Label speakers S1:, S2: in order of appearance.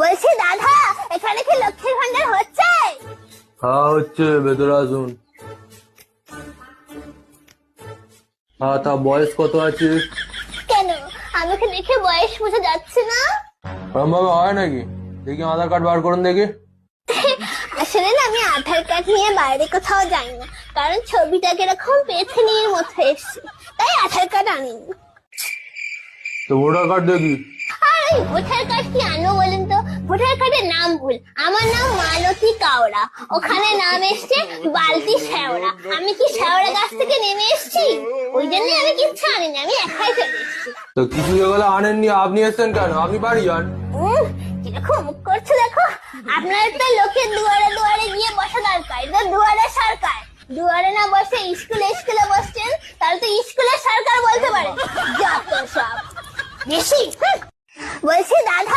S1: বলছি দাদা এখানে কি লক্ষ্মীর ভান্ডার হচ্ছে?
S2: হ্যাঁ হচ্ছে ভেতরে আসুন হ্যাঁ তা বয়স কত
S1: কেন? আমাকে দেখে বয়স বোঝা যাচ্ছে না।
S2: ওরম ভাবে হয় নাকি? দেখি আধার কার্ড বার করুন দেখি।
S1: আসলে না আমি আধার কার্ড নিয়ে বাইরে কোথাও যাই না কারণ ছবিটা কীরকম পেছনের মতো এসছে। তাই আধার কার্ড আনিনি।
S2: তো ভোটার কার্ড দেখি।
S1: আর ওই ভোটার কার্ড কি আনো বলেন ভোটার কার্ডের নাম ভুল। আমার নাম মালতী কাওড়া। ওখানে নাম এসছে বালতি শেওড়া আমি কি শেওড়া গাছ থেকে নেমে এসেছি? ওই জন্য আমি কিচ্ছু আনিনি আমি একাই চলে এসেছি।
S2: তো কিছু যেগুলো আনেননি আপনি এসছেন কেন? আপনি বাড়ি যান।
S1: কীরকম মুখ করছে দেখো। আপনার তো লোকের দুয়ারে দুয়ারে গিয়ে বসা দরকার। এটা দুয়ারে সরকার। দুয়ারে না বসে স্কুলে স্কুলে বসছেন তাহলে তো স্কুলের সরকার বলতে পারে। যত সব। বেশি বলছি দাদা